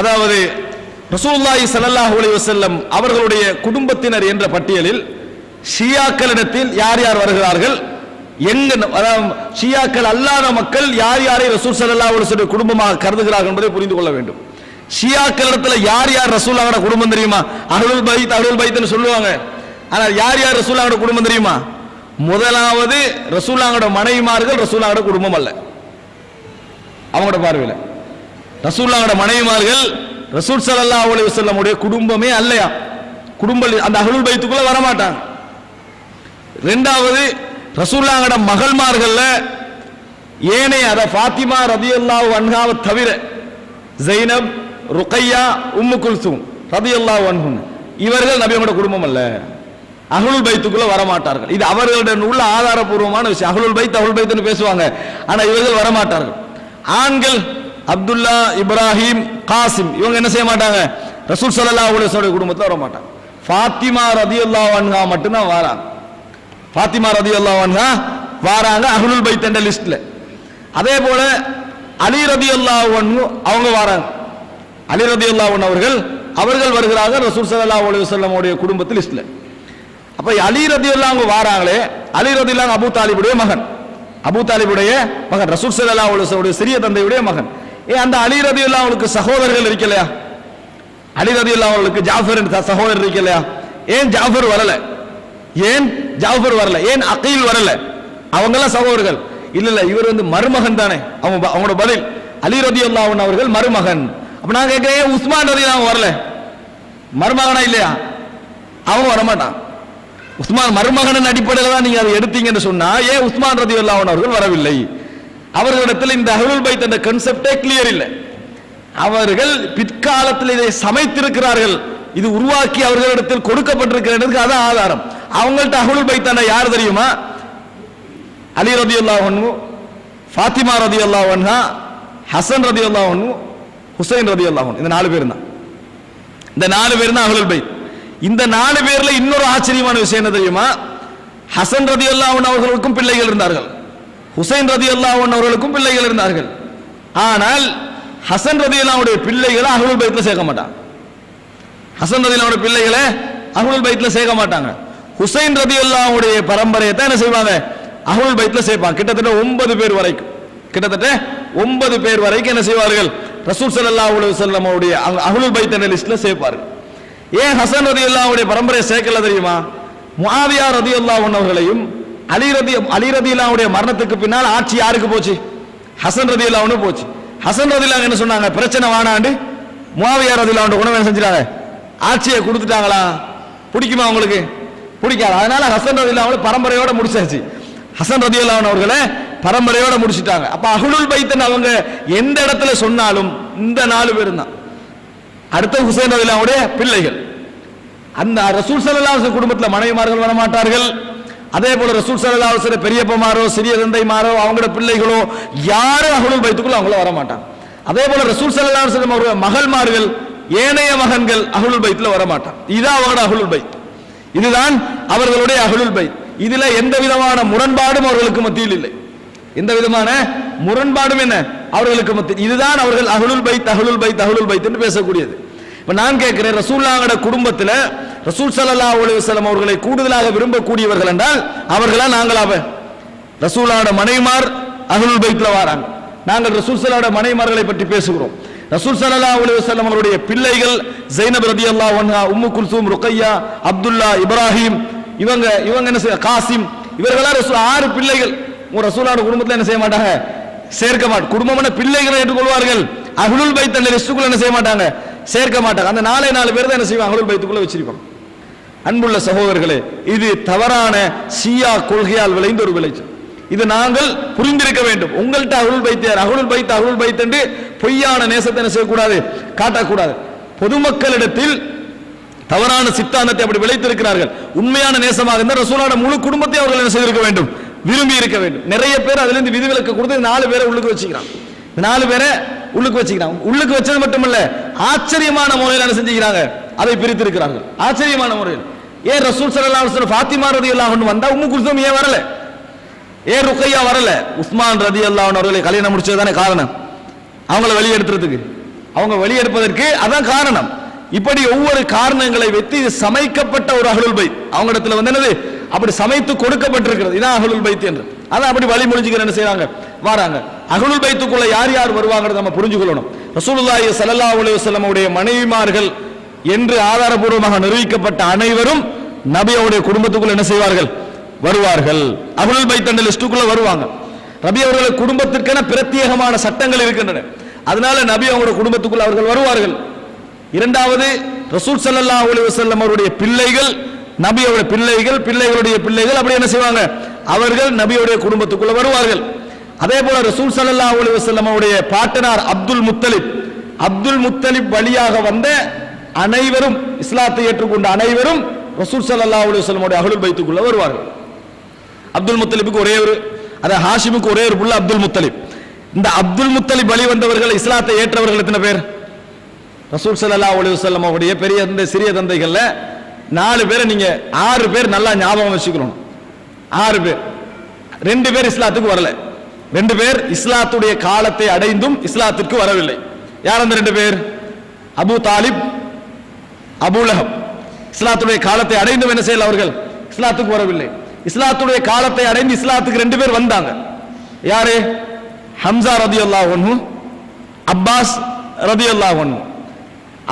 அதாவது ரசூல்லாஹி சல்லாஹூ அலி வசல்லம் அவர்களுடைய குடும்பத்தினர் என்ற பட்டியலில் ஷியாக்களிடத்தில் யார் யார் வருகிறார்கள்? எங்க அதாவது ஷியாக்கள் அல்லாத மக்கள் யார் யாரை ரசூல் சல்லா அலைஹி குடும்பமாக கருதுகிறார்கள் என்பதை புரிந்து கொள்ள வேண்டும். ஷியாக்களிடத்தில் யார் யார் ரசூலுல்லாஹோட குடும்பம் தெரியுமா? அருள் பைத் அருள் பைத்னு சொல்லுவாங்க. ஆனால் யார் யார் ரசூலுல்லாஹோட குடும்பம் தெரியுமா? முதலாவது ரசூலுல்லாஹோட மனைவிமார்கள் ரசூலுல்லாஹோட குடும்பம் அல்ல. அவங்களோட பார்வையில். ரசூல்லாவோட மனைவிமார்கள் ரசூல் ஸல்லல்லாஹு அலைஹி வஸல்லம் உடைய குடும்பமே அல்லையா? குடும்ப அந்த அஹ்லுல் பைத்துக்குள்ள வரமாட்டாங்க. ரெண்டாவது ரசூல்லாங்கட மகள்மார்கள்ல ஏனைய அத ஃபாத்திமா ரதியல்லாஹு அன்ஹாவை தவிர ஜெய்னப் ருக்கையா உம்மு குல்சூம் ரதியல்லாஹு அன்ஹுன் இவர்கள் நபியோட குடும்பம் அல்ல. அஹ்லுல் பைத்துக்குள்ள வர மாட்டார்கள் இது அவர்களிடம் உள்ள ஆதாரபூர்வமான விஷயம். அஹ்லுல் பைத் அஹ்லுல் பைத்துன்னு பேசுவாங்க. ஆனா இவர்கள் வர மாட்டார்கள் ஆண்கள் அப்துல்லா இப்ராஹிம் காசிம். இவங்க என்ன செய்ய மாட்டாங்க? ரசூல் சல்லா அலைஹி குடும்பத்தில் வர மாட்டாங்க. ஃபாத்திமா ரதியல்லாஹு அன்ஹா மட்டும்தான் வாராங்க. ஃபாத்திமா ரதியல்லாஹு அன்ஹா வாராங்க அஹ்லுல் பைத் என்ற லிஸ்ட்ல அதே போல அலி ரதியல்லாஹு அன்ஹு அவங்க வராங்க. அலி ரதியல்லாஹு அன்ஹு அவர்கள் அவர்கள் வருகிறாங்க ரசூல் சல்லா அலைஹி குடும்பத்தில் குடும்பத்து லிஸ்ட்ல அப்ப அலி ரதியல்லாஹு அவங்க வாராங்களே அலி ரதியல்லாஹு அபு தாலிபுடைய மகன். அபு தாலிபுடைய மகன் ரசூல் சல்லா அலைஹி சிறிய தந்தையுடைய மகன். ஏ அந்த அலி ரதியல்லாஹு அவங்களுக்கு சகோதரர்கள் இருக்கலையா அலி ரதியல்லாஹு அவர்களுக்கு ஜாஃபர் சகோதரர் இருக்கலையா ஏன் ஜாஃபர் வரல? ஏன் ஜாஃபர் வரல? ஏன் அகீல் வரல? அவங்கெல்லாம் சகோதரர்கள். இல்ல இல்ல இவர் வந்து மருமகன் தானே. அவங்க அவங்களோட பதில். அலி ரதி அவர்கள் மருமகன். அப்ப நான் கேட்கிறேன் ஏன் ரதி அவன் வரல? மருமகனா இல்லையா? அவன் வரமாட்டான். உஸ்மான் மருமகனின் அடிப்படையில் தான் நீங்க அதை எடுத்தீங்கன்னு சொன்னா ஏன் உஸ்மான் ரதி அவர்கள் வரவில்லை? அவர்களிடத்தில் இந்த அஹ்லுல் பைத் என்ற கன்செப்டே கிளியர் இல்லை. அவர்கள் பிற்காலத்தில் இதை சமைத்திருக்கிறார்கள். இது உருவாக்கி அவர்களிடத்தில் கொடுக்கப்பட்டிருக்கிறதுக்கு அதான் ஆதாரம். அவங்கள்ட்ட அஹ்லுல் பைத்தான யார் தெரியுமா? அலி ரதி அல்லாஹ் ஃபாத்திமா ரதி அல்லாஹ் ஹசன் ரதி அல்லாஹ் ஹுசைன் ரதி அல்லாஹ் இந்த நாலு பேர் தான். இந்த நாலு பேர் தான் அஹ்லுல் பைத். இந்த நாலு பேர்ல இன்னொரு ஆச்சரியமான விஷயம் என்ன தெரியுமா? ஹசன் ரதி அவர்களுக்கும் பிள்ளைகள் இருந்தார்கள். ஹுசைன் ரதி அவர்களுக்கும் பிள்ளைகள் இருந்தார்கள். ஆனால் ஹசன் ரதி அல்லாவுடைய பிள்ளைகளை அகுல் பைத்தில் சேர்க்க மாட்டாங்க. ஹசன் ரதி அல்லாவுடைய பிள்ளைகளை அகுல் பைத்தில் சேர்க்க மாட்டாங்க. ஹுசைன் ரதி அல்லாவுடைய பரம்பரையை தான் என்ன செய்வாங்க? அஹ்லுல் பைத்தில் சேர்ப்பாங்க. கிட்டத்தட்ட ஒன்பது பேர் வரைக்கும். கிட்டத்தட்ட ஒன்பது பேர் வரைக்கும் என்ன செய்வார்கள்? ரசூல் சல்லா அலைஹி வஸல்லம் உடைய அஹ்லுல் பைத் என்ற லிஸ்ட்ல சேர்ப்பார்கள். ஏன் ஹசன் ரதி அல்லாவுடைய பரம்பரையை சேர்க்கல தெரியுமா? முஆவியா ரதி அவர்களையும் அலி ரதி அலி மரணத்துக்கு பின்னால் ஆட்சி யாருக்கு போச்சு? ஹசன் ரதிலாவுன்னு போச்சு. ஹசன் ரதிலா என்ன சொன்னாங்க? பிரச்சனை வானாண்டு. முஆவியா ரதி உணவு என்ன ஆட்சியை கொடுத்துட்டாங்களா? பிடிக்குமா உங்களுக்கு? பிடிக்காது. அதனால ஹசன் ரதிலாவோட பரம்பரையோட முடிச்சாச்சு. ஹசன் ரதி அவர்களை பரம்பரையோட முடிச்சிட்டாங்க. அப்ப அகுலுல் பைத்தன் அவங்க எந்த இடத்துல சொன்னாலும் இந்த நாலு பேரும் தான். அடுத்த ஹுசேன் ரதிலாவுடைய பிள்ளைகள். அந்த ரசூல் சல்லல்லாஹு குடும்பத்தில் மனைவிமார்கள் வர மாட்டார்கள் அதே போல ரசூல் சல்லல்லாஹு பெரியப்பமாரோ சிறிய தந்தைமாரோ அவங்களோட பிள்ளைகளோ யாரும் அஹ்லுல் பைத்துக்குள்ள அவங்கள வர மாட்டாங்க அதே போல ரசூல் சல்லல்லாஹு அலைஹி வஸல்லம் அவருடைய மகள்மார்கள் ஏனைய மகன்கள் அஹ்லுல் பைத்துல வர மாட்டாங்க இதுதான் அவங்களோட அஹ்லுல் பைத். இதுதான் அவர்களுடைய அஹ்லுல் பைத். இதுல எந்த விதமான முரண்பாடும் அவர்களுக்கு மத்தியில் இல்லை. எந்த விதமான முரண்பாடும் என்ன? அவர்களுக்கு மத்தியில். இதுதான் அவர்கள் அஹ்லுல் பைத் அஹ்லுல் பைத் அஹ்லுல் பைத் என்று பேசக்கூடியது. இப்ப நான் கேட்கிறேன் ரசூல்லாங்கட குடும்பத்துல ரசூல் சல்லா அலுவலம் அவர்களை கூடுதலாக விரும்பக்கூடியவர்கள் என்றால் அவர்களா நாங்களாவ? ரசூலாட மனைவிமார் அகலுல் பைத்ல வராங்க. நாங்கள் ரசூல் ஸல்லல்லாஹு மனைமார்களை பற்றி பேசுகிறோம். ரசூல் சல்லா அலுவலம் அவருடைய பிள்ளைகள் ஜைனப் அல்லா ஒன்ஹா உம்மு குல்சூம் ருக்கையா அப்துல்லா இப்ராஹிம் இவங்க இவங்க என்ன செய்ய காசிம் இவர்களா ரசூல் ஆறு பிள்ளைகள். ரசூலாட குடும்பத்தில் என்ன செய்ய மாட்டாங்க? சேர்க்க மாட்டாங்க குடும்பமான பிள்ளைகளை ஏற்றுக்கொள்வார்கள். அஹ்லுல் பைத் அந்த லிஸ்டுக்குள்ள என்ன செய்ய மாட்டாங்க? சேர்க்க மாட்டாங்க. அந்த நாலே நாலு பேர் தான் என்ன செய்வாங்க? அஹ்லுல் பைத்துக்குள்ள வச்சிருப்பாங்க. அன்புள்ள சகோதரர்களே இது தவறான சியா கொள்கையால் விளைந்த ஒரு விளைச்சல். இது நாங்கள் புரிந்திருக்க வேண்டும். உங்கள்கிட்ட அருள் பைத்தியார் அருள் பைத்த அருள் பைத்தண்டு என்று பொய்யான நேசத்தை என்ன செய்யக்கூடாது காட்டக்கூடாது. பொதுமக்களிடத்தில் தவறான சித்தாந்தத்தை அப்படி விளைத்திருக்கிறார்கள். உண்மையான நேசமாக இருந்தால் ரசூலோட முழு குடும்பத்தை அவர்கள் என்ன செய்திருக்க வேண்டும்? விரும்பி இருக்க வேண்டும். நிறைய பேர் அதுல இருந்து விதிவிலக்கு கொடுத்து நாலு பேரை உள்ளுக்கு வச்சுக்கிறான். நாலு பேரை உள்ளுக்கு வச்சுக்கிறாங்க உள்ளுக்கு வச்சது மட்டுமல்ல ஆச்சரியமான முறையில் என்ன செஞ்சுக்கிறாங்க? அதை பிரித்திருக்கிறார்கள். ஆச்சரியமான முறையில். ஏன் ரசூல் ஸல்லல்லாஹு ஃபாத்திமா ரதி அல்லாஹன் வந்தா உம்மு குல்சூம் ஏன் வரல? ஏன் ருக்கையா வரல? உஸ்மான் ரதி அல்லாஹன் அவர்களை கல்யாணம் முடிச்சது தானே காரணம்? அவங்கள வெளியெடுத்துறதுக்கு அவங்க வெளியெடுப்பதற்கு அதான் காரணம். இப்படி ஒவ்வொரு காரணங்களை வைத்து இது சமைக்கப்பட்ட ஒரு அகலுல் பைத். அவங்க இடத்துல வந்து என்னது? அப்படி சமைத்து கொடுக்கப்பட்டிருக்கிறது. இதான் அகலுல் பைத் என்று. அதான் அப்படி வழிமொழிஞ்சுக்கிற என்ன செய்யறாங்க வராங்க. அகலுல் பைத்துக்குள்ள யார் யார் வருவாங்கன்னு நம்ம புரிஞ்சுக்கொள்ளணும். ரசூலுல்லாஹி சல்லல்லாஹு அலைஹி வஸல்லம் உடைய மனைவிமார்கள் என்று ஆதாரபூர்வமாக நிரூபிக்கப்பட்ட அனைவரும் நபியாவுடைய குடும்பத்துக்குள் என்ன செய்வார்கள்? வருவார்கள். அபுல் பைத்தண்ட லிஸ்டுக்குள்ள வருவாங்க. நபி அவர்களை குடும்பத்திற்கென பிரத்யேகமான சட்டங்கள் இருக்கின்றன. அதனால நபி அவங்களோட குடும்பத்துக்குள் அவர்கள் வருவார்கள். இரண்டாவது ரசூல் சல்லா அலைஹி வஸல்லம் அவருடைய பிள்ளைகள் நபியோட பிள்ளைகள் பிள்ளைகளுடைய பிள்ளைகள் அப்படி என்ன செய்வாங்க? அவர்கள் நபியோடைய குடும்பத்துக்குள்ள வருவார்கள். அதே போல ரசூல் சல்லா அலைஹி வஸல்லம் அவருடைய பாட்டனார் அப்துல் முத்தலிப். அப்துல் முத்தலிப் வழியாக வந்த அனைவரும் இஸ்லாத்தை ஏற்றுக்கொண்ட அனைவரும் ரசூல் சல்லா அலைஹி வஸல்லம் அவருடைய பைத்துக்குள்ள வருவார்கள். அப்துல் முத்தலிபுக்கு ஒரே ஒரு அத ஹாஷிமுக்கு ஒரே ஒரு புள்ள அப்துல் முத்தலிப். இந்த அப்துல் முத்தலிப் வழி வந்தவர்கள் இஸ்லாத்தை ஏற்றவர்கள் எத்தனை பேர்? ரசூல் சல்லா அலைஹி வஸல்லம் அவருடைய பெரிய தந்தை சிறிய தந்தைகள்ல நாலு பேரை நீங்க ஆறு பேர் நல்லா ஞாபகம் வச்சுக்கணும். ஆறு பேர். ரெண்டு பேர் இஸ்லாத்துக்கு வரல. ரெண்டு பேர் இஸ்லாத்துடைய காலத்தை அடைந்தும் இஸ்லாத்திற்கு வரவில்லை. யார் அந்த ரெண்டு பேர்? அபு தாலிப் அபூலஹப் இஸ்லாத்துடைய காலத்தை அடைந்தும் என்ன செய்யல அவர்கள்? இஸ்லாத்துக்கு வரவில்லை. இஸ்லாத்துடைய காலத்தை அடைந்து இஸ்லாத்துக்கு ரெண்டு பேர் வந்தாங்க. யாரு? ஹம்சா ரதியல்லாஹு ஒன்னு அப்பாஸ் ரதியல்லாஹு ஒன்னு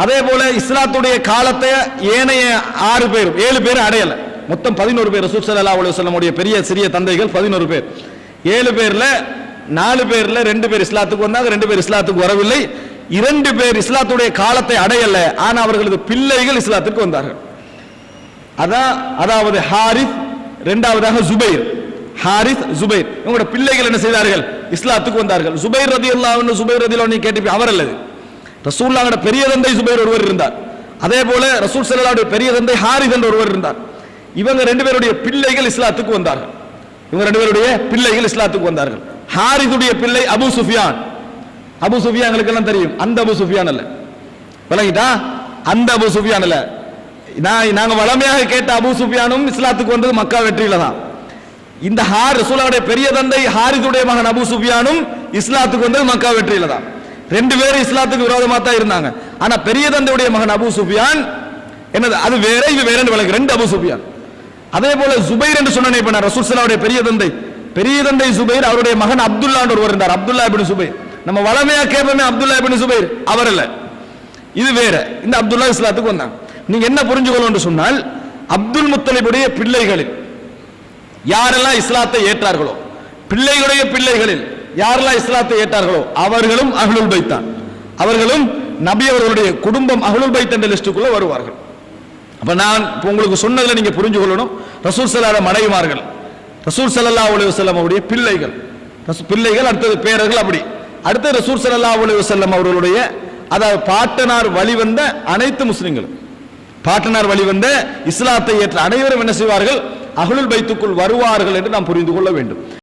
அதே போல இஸ்லாத்துடைய காலத்தை ஏனைய ஆறு பேர் ஏழு பேர் அடையல. மொத்தம் பதினோரு பேர் ரசூல் சல்லா அலைஹி பெரிய சிறிய தந்தைகள் பதினோரு பேர். ஏழு பேர்ல நாலு பேர்ல ரெண்டு பேர் இஸ்லாத்துக்கு வந்தாங்க ரெண்டு பேர் இஸ்லாத்துக்கு வரவில்லை. இரண்டு பேர் இஸ்லாத்துடைய காலத்தை அடையல ஆனா அவர்களது பிள்ளைகள் இஸ்லாத்துக்கு வந்தார்கள். அதான் அதாவது ஹாரித் இரண்டாவதாக ஜுபைர். ஹாரித் ஜுபைர். இவங்களோட பிள்ளைகள் என்ன செய்தார்கள்? இஸ்லாத்துக்கு வந்தார்கள். ஜுபைர் ரதியல்லாஹு ஜுபைர் ரதி நீ கேட்டு அவர் அல்லது ரசூல்லாவோட பெரிய தந்தை சுபைர் ஒருவர் இருந்தார். அதே போல ரசூல் ஸல்லல்லாஹு பெரிய தந்தை ஹாரித் என்ற ஒருவர் இருந்தார். இவங்க ரெண்டு பேருடைய பிள்ளைகள் இஸ்லாத்துக்கு வந்தார்கள். இவங்க ரெண்டு பேருடைய பிள்ளைகள் இஸ்லாத்துக்கு வந்தார்கள். ஹாரிதுடைய பிள்ளை அபு சுஃபியான். அபு சுஃபியாங்களுக்கு எல்லாம் தெரியும். அந்த அபு சுஃபியான் அல்ல. விளங்கிட்டா? அந்த அபு சுஃபியான் அல்ல. நான் நாங்க வளமையாக கேட்ட அபு சுஃபியானும் இஸ்லாத்துக்கு வந்தது மக்கா வெற்றியில தான். இந்த ஹார் ரசூலாவுடைய பெரிய தந்தை ஹாரிதுடைய மகன் அபு சுஃபியானும் இஸ்லாத்துக்கு வந்தது மக்கா வெற்றியில தான். ரெண்டு பேரும் இஸ்லாத்துக்கு விரோதமா தான் இருந்தாங்க. ஆனா பெரிய தந்தையுடைய மகன் அபு சுஃபியான் என்னது அது வேற இது வேற விளக்கு ரெண்டு அபு சுஃபியான். அதே போல சுபைர் என்று சொன்னேன் இப்ப நான் ரசூல் பெரிய தந்தை. பெரிய தந்தை சுபைர் அவருடைய மகன் அப்துல்லா ஒருவர் இருந்தார். அப்துல்லா இப்னு சுபைர் நம்ம வளமையா கேட்போமே அப்துல்லா இபின் சுபைர். அவர் இல்ல. இது வேற. இந்த அப்துல்லா இஸ்லாத்துக்கு வந்தாங்க. நீங்க என்ன புரிஞ்சுக்கணும் என்று சொன்னால் அப்துல் முத்தலிபுடைய பிள்ளைகளில் யாரெல்லாம் இஸ்லாத்தை ஏற்றார்களோ பிள்ளைகளுடைய பிள்ளைகளில் யாரெல்லாம் இஸ்லாத்தை ஏற்றார்களோ அவர்களும் அஹ்லுல் பைத்தான் அவர்களும் நபி அவர்களுடைய குடும்பம் அஹ்லுல் பைத் என்ற லிஸ்டுக்குள்ள வருவார்கள். அப்ப நான் உங்களுக்கு சொன்னதில் நீங்க புரிஞ்சு கொள்ளணும் ரசூல் ஸல்லல்லாஹு மனைவிமார்கள் ரசூல் ஸல்லல்லாஹு அலுவலி வஸல்லம் அவருடைய பிள்ளைகள். பிள்ளைகள் அடுத்தது பேரர்கள் அப்படி. அடுத்து ரசூர் சல்லா அலி செல்லம் அவர்களுடைய அதாவது பாட்டனார் வழிவந்த அனைத்து முஸ்லிம்களும். பாட்டனார் வழிவந்த இஸ்லாத்தை ஏற்ற அனைவரும் என்ன செய்வார்கள்? அஹ்லுல் பைத்துக்குள் வருவார்கள் என்று நாம் புரிந்து கொள்ள வேண்டும்.